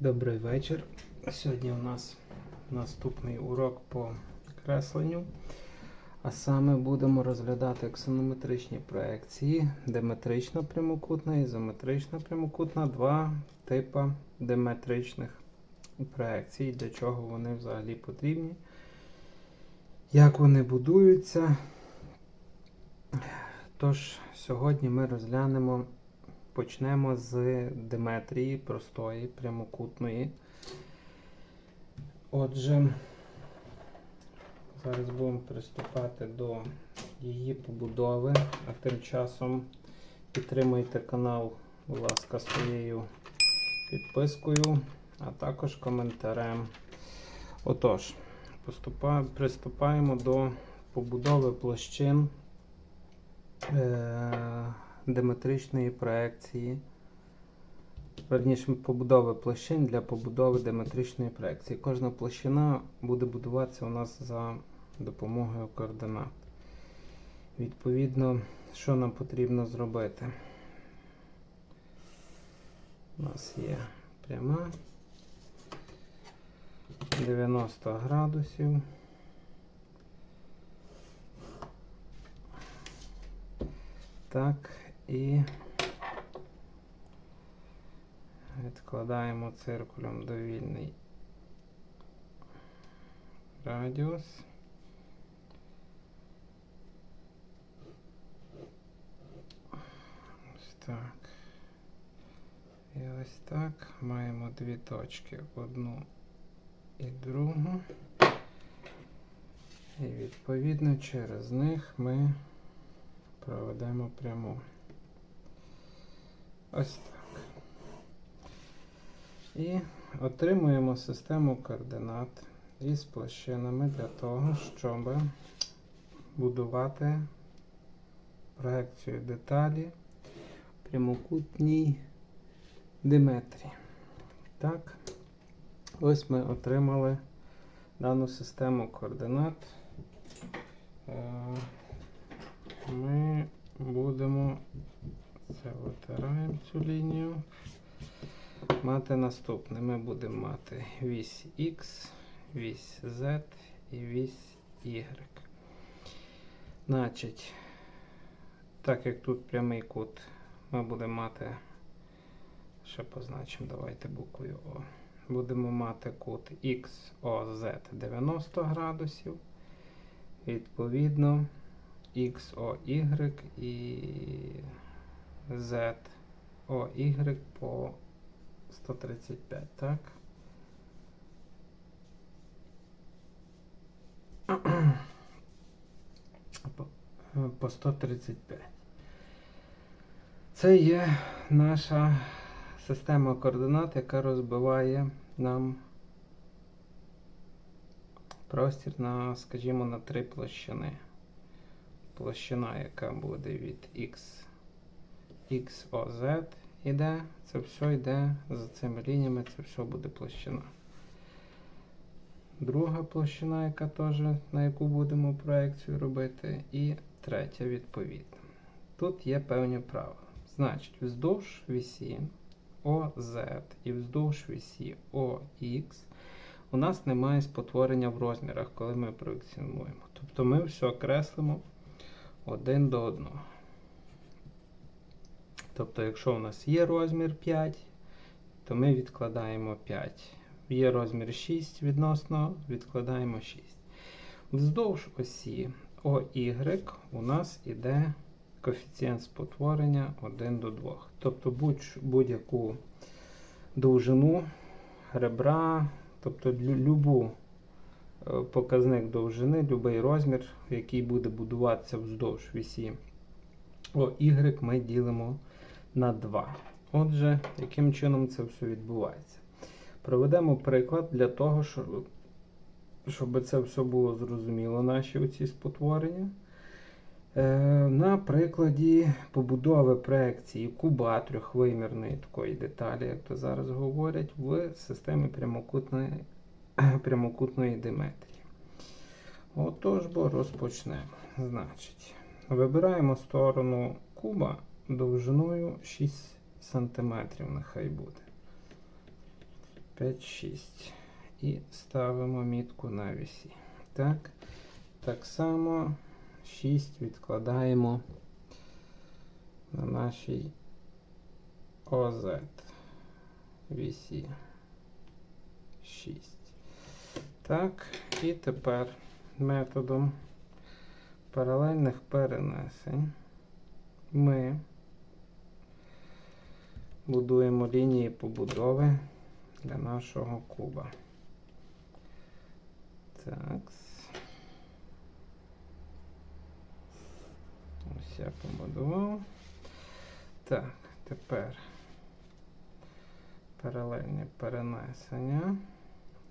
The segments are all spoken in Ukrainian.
Добрий вечір. Сьогодні у нас наступний урок по кресленню. А саме будемо розглядати аксонометричні проекції, диметрична прямокутна, ізометрична прямокутна, два типи диметричних проекцій, для чого вони взагалі потрібні, як вони будуються. Тож, сьогодні ми розглянемо Почнемо з диметрії простої, прямокутної. Отже, зараз будемо приступати до її побудови, а тим часом підтримуйте канал, будь ласка, своєю підпискою, а також коментарем. Отож, приступаємо до побудови площин. Е- диметричної проекції, верніше побудови площин для побудови диметричної проекції. Кожна площина буде будуватися у нас за допомогою координат. Відповідно, що нам потрібно зробити? У нас є пряма 90 градусів. Так, і відкладаємо циркулем довільний радіус. Ось так. І ось так. Маємо дві точки. Одну і другу. І відповідно через них ми проведемо пряму. Ось так. І отримуємо систему координат із площинами для того, щоб будувати проекцію деталі в прямокутній диметрії. Так, ось ми отримали дану систему координат. Е, Ми будемо це витираємо цю лінію. Мати наступне. Ми будемо мати вісь X, вісь Z і вісь Y. Значить, так як тут прямий кут, ми будемо мати, ще позначимо, давайте буквою О. Будемо мати кут XOZ 90 градусів. Відповідно, XOY і ZOY по 135, так? По- По 135. Це є наша система координат, яка розбиває нам простір на, скажімо, на три площини. Площина, яка буде від X, XOZ іде, це все йде за цими лініями, це все буде площина. Друга площина, яка теж, на яку будемо проекцію робити, і третя відповідно. Тут є певні правила. Значить, вздовж вісі OZ і вздовж вісі OX у нас немає спотворення в розмірах, коли ми проекціонуємо. Тобто ми все креслимо один до одного. Тобто, якщо у нас є розмір 5, то ми відкладаємо 5. Є розмір 6 відносно, відкладаємо 6. Вздовж осі OY у нас іде коефіцієнт спотворення 1 до 2. Тобто будь- будь-яку довжину ребра, тобто лю- любу е, показник довжини, будь-який розмір, який буде будуватися вздовж вісі OY, ми ділимо на 2. Отже, яким чином це все відбувається? Проведемо приклад для того, щоб, це все було зрозуміло, наші оці спотворення. Е, на прикладі побудови проекції куба трьохвимірної такої деталі, як то зараз говорять, в системі прямокутної, прямокутної диметрії. Отож, бо розпочнемо. Значить, вибираємо сторону куба довжиною 6 см, нехай буде. 5, 6. І ставимо мітку на вісі. Так. Так само 6 відкладаємо на нашій ОЗ. Вісі. 6. Так, і тепер методом паралельних перенесень ми будуємо лінії побудови для нашого куба. Так. Ось я побудував. Так, тепер паралельні перенесення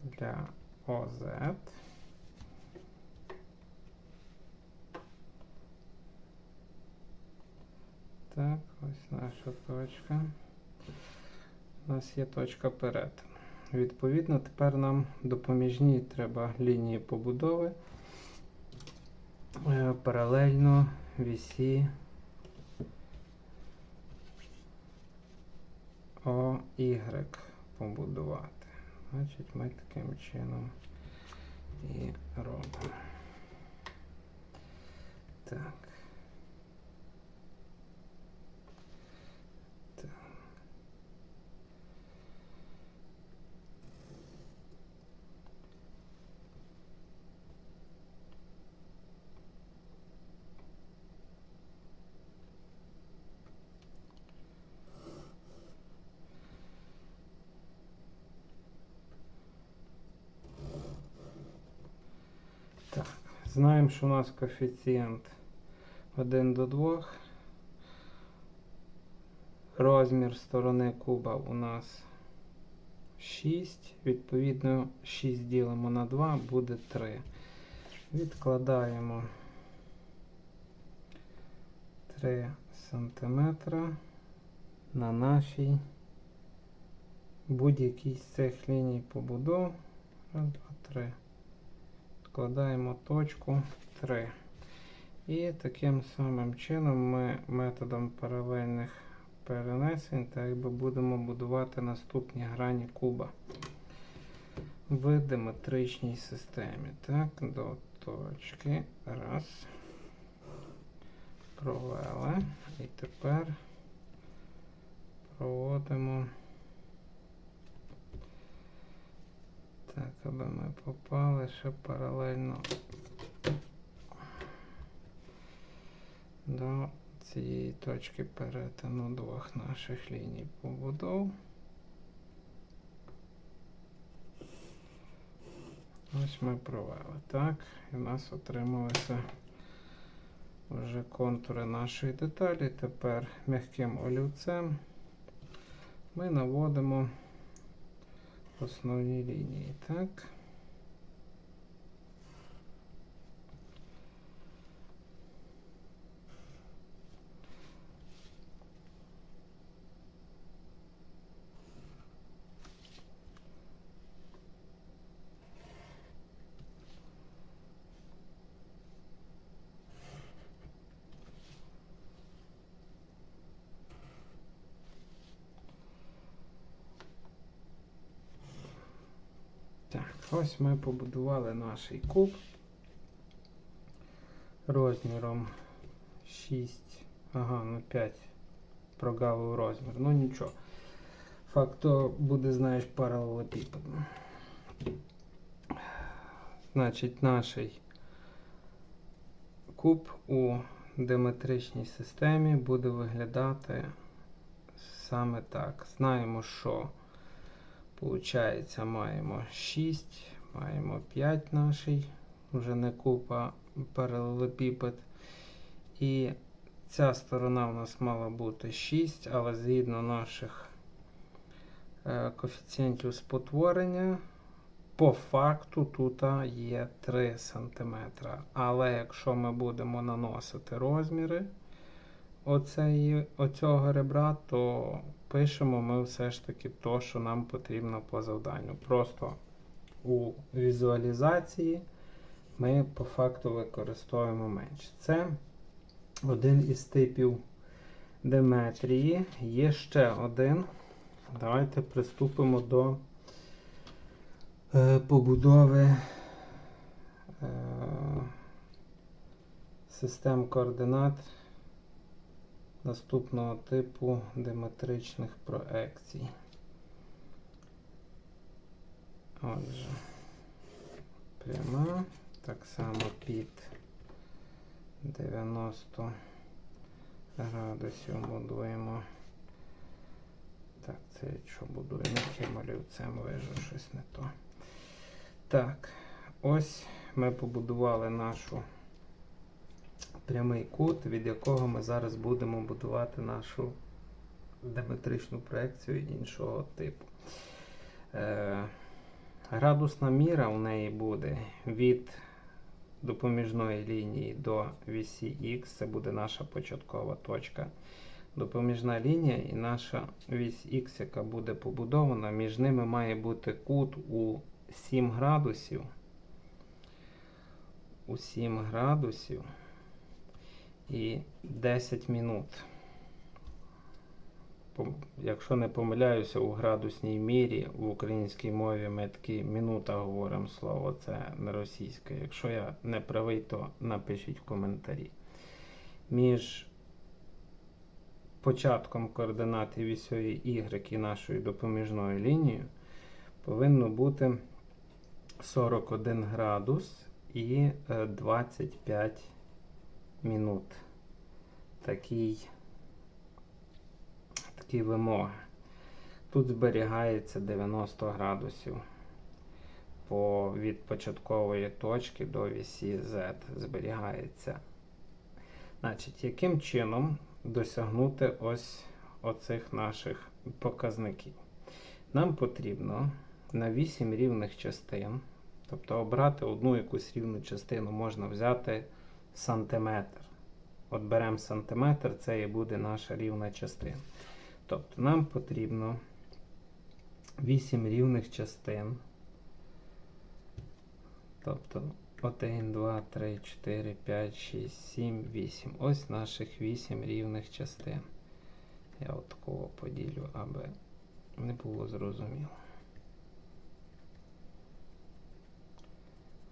для ОЗ. Так, ось наша точка. У нас є точка перетину. Відповідно, тепер нам допоміжні треба лінії побудови е, паралельно вісі OY побудувати. Значить, ми таким чином і робимо. Так. Так, знаємо, що у нас коефіцієнт 1 до 2. Розмір сторони куба у нас 6. Відповідно, 6 ділимо на 2 буде 3. Відкладаємо 3 см на нашій будь-якій з цих ліній побудов. Раз, два, три. Вкладаємо точку 3. І таким самим чином ми методом паралельних перенесень так якби будемо будувати наступні грані куба в диметричній системі. Так, до точки. Раз. Провели. І тепер проводимо. Так, аби ми попали ще паралельно до цієї точки перетину двох наших ліній побудов. Ось ми провели. Так, і в нас отрималися вже контури нашої деталі. Тепер м'яким олівцем ми наводимо основні лінії. Так. Так, ось ми побудували наш куб розміром 6, ага, ну 5 прогавив розмір. Ну нічого. Факто буде, знаєш, паралелепіпедом. Значить, наш куб у диметричній системі буде виглядати саме так. Знаємо, що Получається, маємо 6, маємо 5 наший, вже не купа паралелепіпед. І ця сторона у нас мала бути 6, але згідно наших е, коефіцієнтів спотворення, по факту тут є 3 см. Але якщо ми будемо наносити розміри оцеї, оцього ребра, то пишемо ми все ж таки то, що нам потрібно по завданню. Просто у візуалізації ми по факту використовуємо менше. Це один із типів диметрії. Є ще один. Давайте приступимо до е, побудови е, систем координат наступного типу диметричних проекцій. Отже, пряма, так само під 90 градусів будуємо. Так, це що будуємо яким олівцем вижу щось не то. Так, ось ми побудували нашу прямий кут, від якого ми зараз будемо будувати нашу диметричну проекцію іншого типу. Е, градусна міра у неї буде від допоміжної лінії до вісі Х, це буде наша початкова точка. Допоміжна лінія і наша вісь Х, яка буде побудована, між ними має бути кут у 7 градусів. У 7 градусів і 10 минут. Якщо не помиляюся, у градусній мірі в українській мові ми такі минута говоримо слово, це не російське. Якщо я не правий, то напишіть в коментарі. Між початком координат і вісьої Y і нашою допоміжною лінією повинно бути 41 градус і е, 25 минут. Такий, такі вимоги. Тут зберігається 90 градусів по, від початкової точки до вісі Z зберігається. Значить, яким чином досягнути ось оцих наших показників? Нам потрібно на 8 рівних частин, тобто обрати одну якусь рівну частину, можна взяти сантиметр. От беремо сантиметр, це і буде наша рівна частина. Тобто нам потрібно 8 рівних частин. Тобто 1, 2, 3, 4, 5, 6, 7, 8. Ось наших 8 рівних частин. Я от такого поділю, аби не було зрозуміло.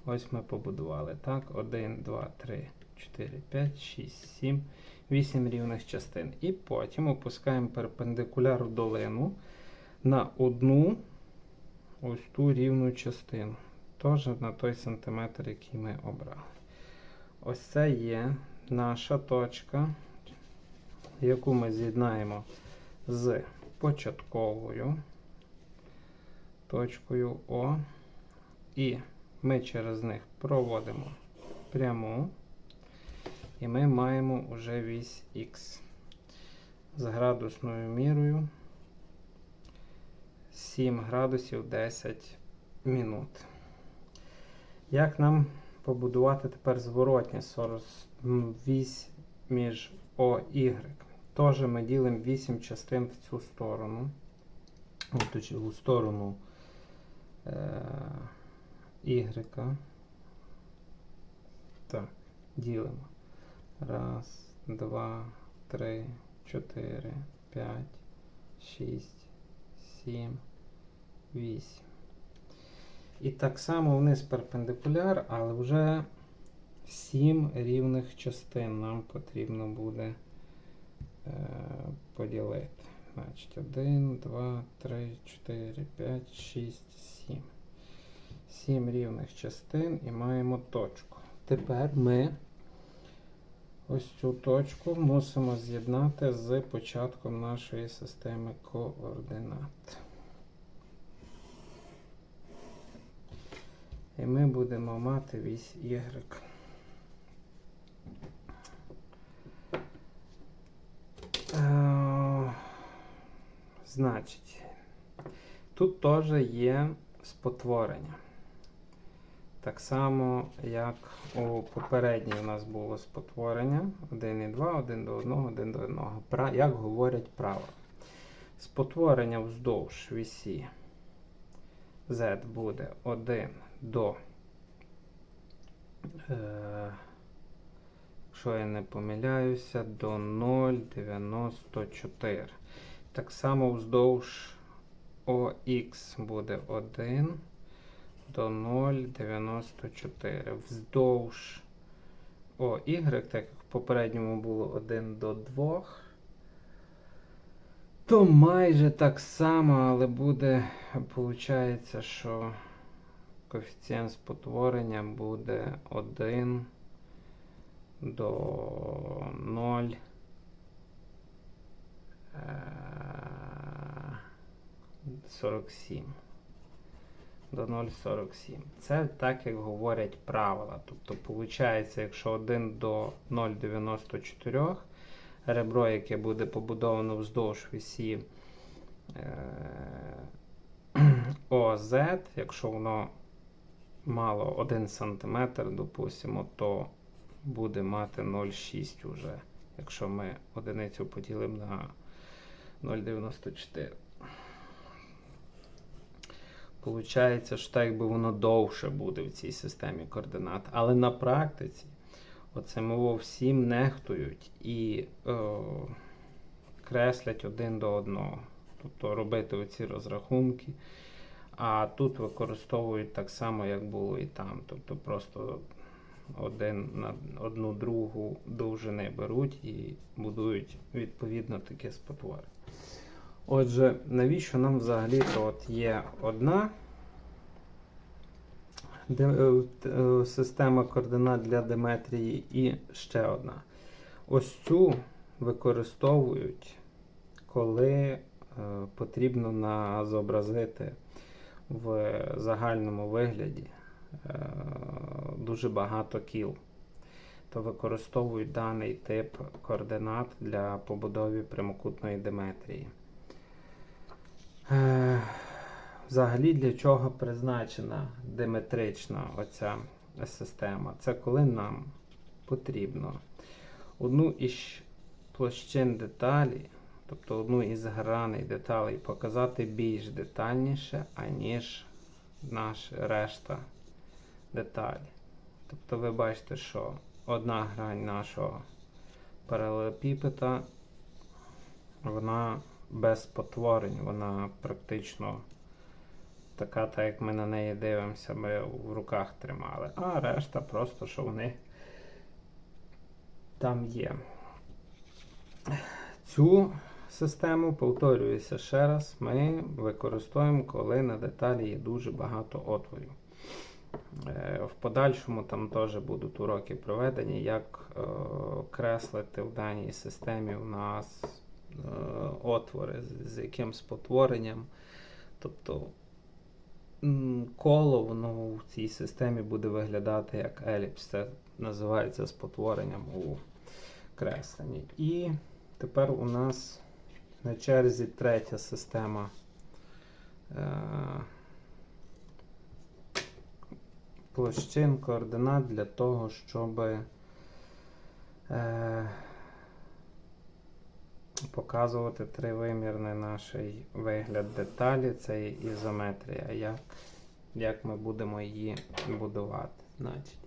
Ось ми побудували. Так, 1, 2, 3, 4, 5, 6, 7, 8 рівних частин. І потім опускаємо перпендикуляр в долину на одну ось ту рівну частину. Теж на той сантиметр, який ми обрали. Ось це є наша точка, яку ми з'єднаємо з початковою точкою О. І ми через них проводимо пряму. І ми маємо вже вісь Х з градусною мірою 7 градусів 10 минут. Як нам побудувати тепер зворотнє сорос- вісь між О і Y? Теж ми ділимо 8 частин в цю сторону, у сторону е, Y. Так, ділимо. Раз, два, три, чотири, п'ять, шість, сім, вісім. І так само вниз перпендикуляр, але вже 7 рівних частин нам потрібно буде е, поділити. Значить, 1, 2, 3, 4, 5, 6, 7. 7 рівних частин і маємо точку. Тепер ми ось цю точку мусимо з'єднати з початком нашої системи координат. І ми будемо мати вісь Y. Е, Значить, тут теж є спотворення. Так само, як у попередній у нас було спотворення 1 і 2, 1 до 1, 1 до 1. Як говорять правила. Спотворення вздовж вісі Z буде 1 до, е, якщо я не помиляюся, до 0,94. Так само вздовж OX буде 1 до 0,94. Вздовж О, Y, так як в попередньому було 1 до 2. То майже так само, але буде, виходить, що коефіцієнт спотворення буде 1 до 0. е, 47. До 0,47. Це так, як говорять правила. Тобто, виходить, якщо 1 до 0,94, ребро, яке буде побудовано вздовж вісі е, ОЗ, якщо воно мало 1 см, допустимо, то буде мати 0,6 уже, якщо ми одиницю поділимо на 0,94. Получається, що так якби воно довше буде в цій системі координат. Але на практиці оце мова всім нехтують і е, креслять один до одного. Тобто робити оці розрахунки. А тут використовують так само, як було і там. Тобто просто один на одну другу довжини беруть і будують відповідно таке спотвори. Отже, навіщо нам взагалі от є одна е, е, система координат для Деметрії і ще одна. Ось цю використовують, коли е, потрібно зобразити в загальному вигляді дуже багато кіл. То використовують даний тип координат для побудови прямокутної Деметрії. Е, Взагалі для чого призначена диметрична оця система? Це коли нам потрібно одну із площин деталі, тобто одну із граней деталей показати більш детальніше, аніж наш решта деталі. Тобто ви бачите, що одна грань нашого паралелепіпеда, вона без потворень, вона практично така, так як ми на неї дивимося, ми в руках тримали. А решта просто, що вони там є. Цю систему, повторююся ще раз, ми використовуємо, коли на деталі є дуже багато отворів. Е, В подальшому там теж будуть уроки проведені, як е, креслити в даній системі у нас отвори, з, з яким спотворенням. Тобто коло воно в цій системі буде виглядати як еліпс. Це називається спотворенням у кресленні. І тепер у нас на черзі третя система. Е, площин координат для того, щоб е, показувати тривимірний наш вигляд деталі, це ізометрія. Як, як ми будемо її будувати? Значить,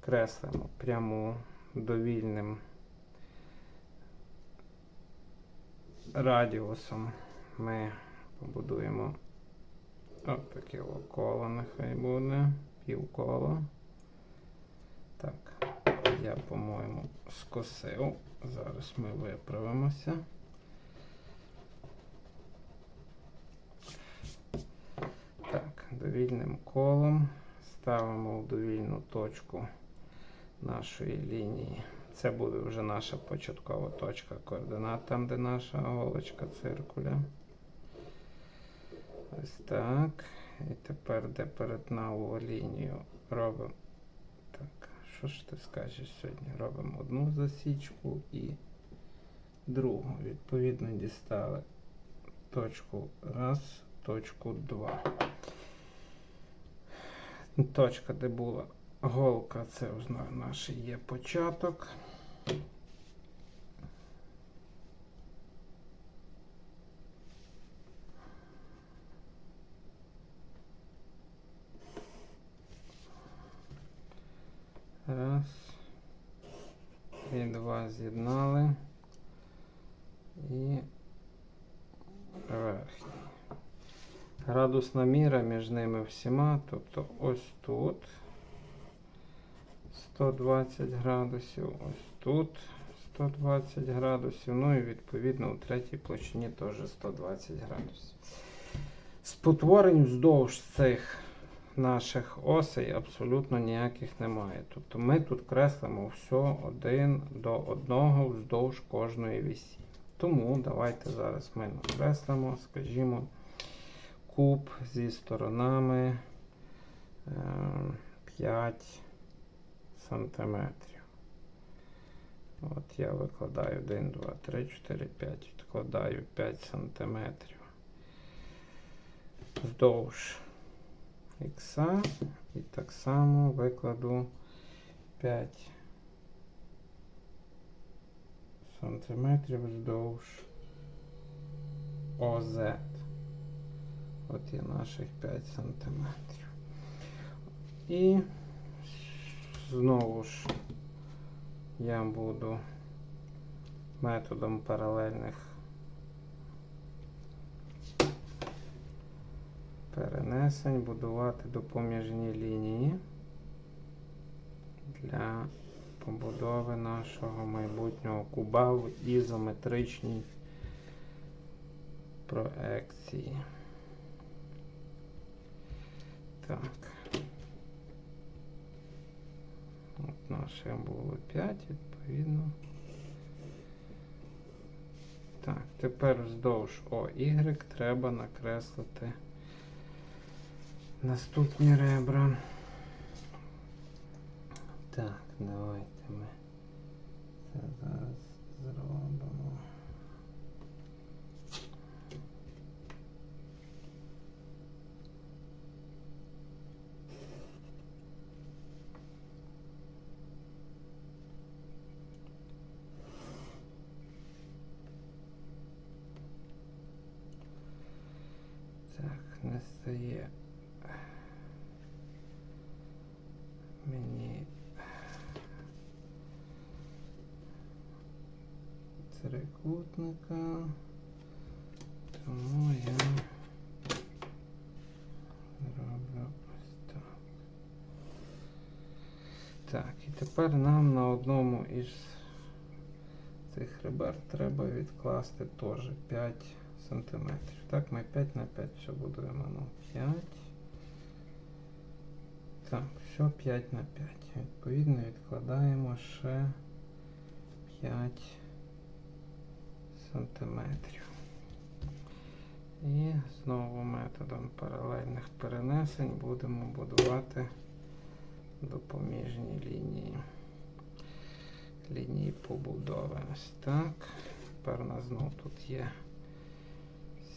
креслимо пряму довільним радіусом ми побудуємо от таке коло нехай буде, півколо. Так, я, по-моєму, скосив. Зараз ми виправимося. Так, довільним колом ставимо в довільну точку нашої лінії. Це буде вже наша початкова точка координат, там, де наша голочка циркуля. Ось так. І тепер, де перетинову лінію, робимо. Що ж ти скажеш сьогодні? Робимо одну засічку і другу. Відповідно, дістали точку 1, точку два. Точка, де була голка, це наш є початок. Раз. І два з'єднали. І верхній. Градусна міра між ними всіма, тобто ось тут 120 градусів, ось тут 120 градусів, ну і відповідно у третій площині теж 120 градусів. Спотворень вздовж цих наших осей абсолютно ніяких немає. Тобто ми тут креслимо все один до одного вздовж кожної вісі. Тому давайте зараз ми накреслимо, скажімо, куб зі сторонами е, 5 сантиметрів. От я викладаю 1, 2, 3, 4, 5. Відкладаю 5 сантиметрів вздовж ікса і так само викладу 5 сантиметрів вздовж ОЗ. От є наших 5 сантиметрів. І знову ж я буду методом паралельних перенесень будувати допоміжні лінії для побудови нашого майбутнього куба в ізометричній проекції. Так. От наше було 5, відповідно. Так, тепер вздовж OY треба накреслити наступні ребра. Так, давайте ми це зараз зробимо. Так, не трикутника, тому я роблю ось так. Так, і тепер нам на одному із цих ребер треба відкласти теж 5 сантиметрів. Так, ми 5 на 5 все будуємо. Ну, 5. Так, все 5 на 5. Відповідно, відкладаємо ще 5 сантиметрів. І знову методом паралельних перенесень будемо будувати допоміжні лінії. Лінії побудови. Ось так. Тепер у нас знову тут є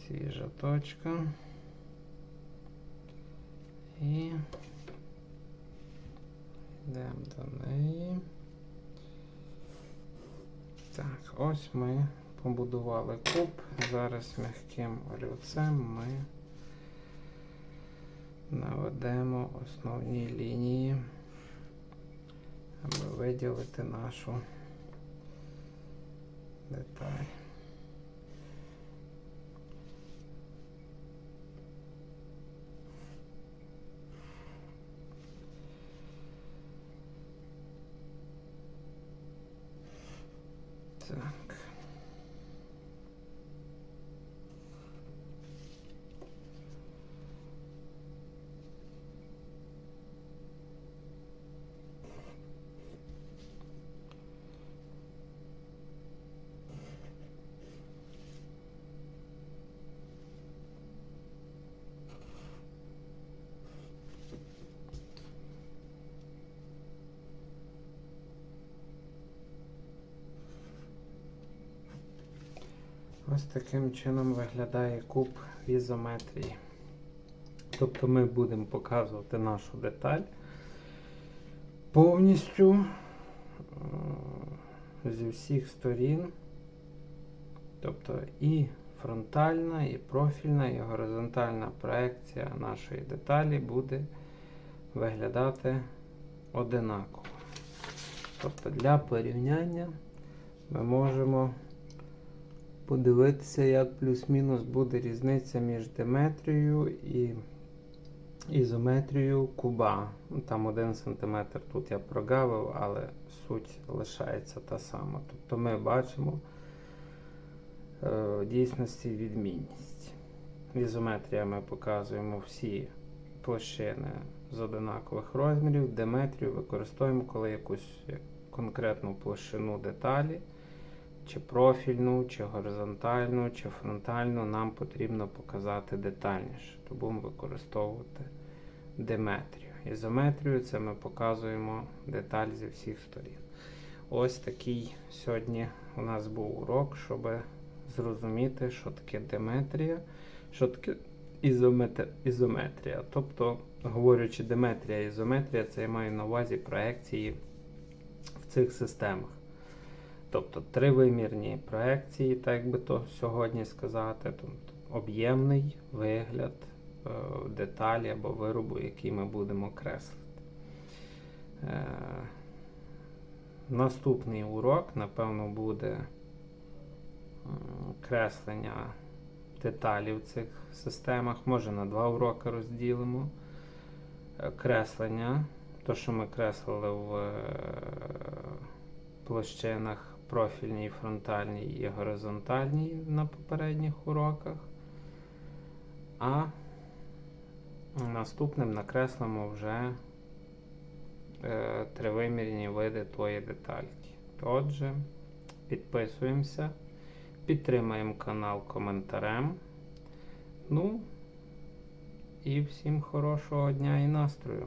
свіжа точка. І йдемо до неї. Так, ось ми побудували куб. Зараз м'яким олівцем ми наведемо основні лінії, аби виділити нашу деталь. Так. Ось таким чином виглядає куб в ізометрії. Тобто ми будемо показувати нашу деталь повністю е, зі всіх сторін. Тобто і фронтальна, і профільна, і горизонтальна проекція нашої деталі буде виглядати одинаково. Тобто для порівняння ми можемо подивитися, як плюс-мінус буде різниця між диметрією і ізометрією куба. Ну, Там 1 см тут я прогавив, але суть лишається та сама. Тобто ми бачимо е, в дійсності відмінність. Ізометрія ми показуємо всі площини з одинакових розмірів. Диметрію використовуємо, коли якусь конкретну площину деталі, чи профільну, чи горизонтальну, чи фронтальну, нам потрібно показати детальніше. То будемо використовувати диметрію. Ізометрію це ми показуємо деталь зі всіх сторін. Ось такий сьогодні у нас був урок, щоб зрозуміти, що таке диметрія, що таке ізометр... ізометрія. Тобто, говорячи диметрія, ізометрія, це я маю на увазі проекції в цих системах. Тобто тривимірні проекції, так би то сьогодні сказати, тобто об'ємний вигляд е, деталі або виробу, який ми будемо креслити. Е, наступний урок, напевно, буде креслення деталей в цих системах. Може на два уроки розділимо. Е, Креслення, то, що ми креслили в е, площинах профільній, фронтальній і горизонтальній на попередніх уроках. А наступним накреслимо вже е, тривимірні види тої детальки. Отже, підписуємося, підтримаємо канал коментарем. Ну і всім хорошого дня і настрою!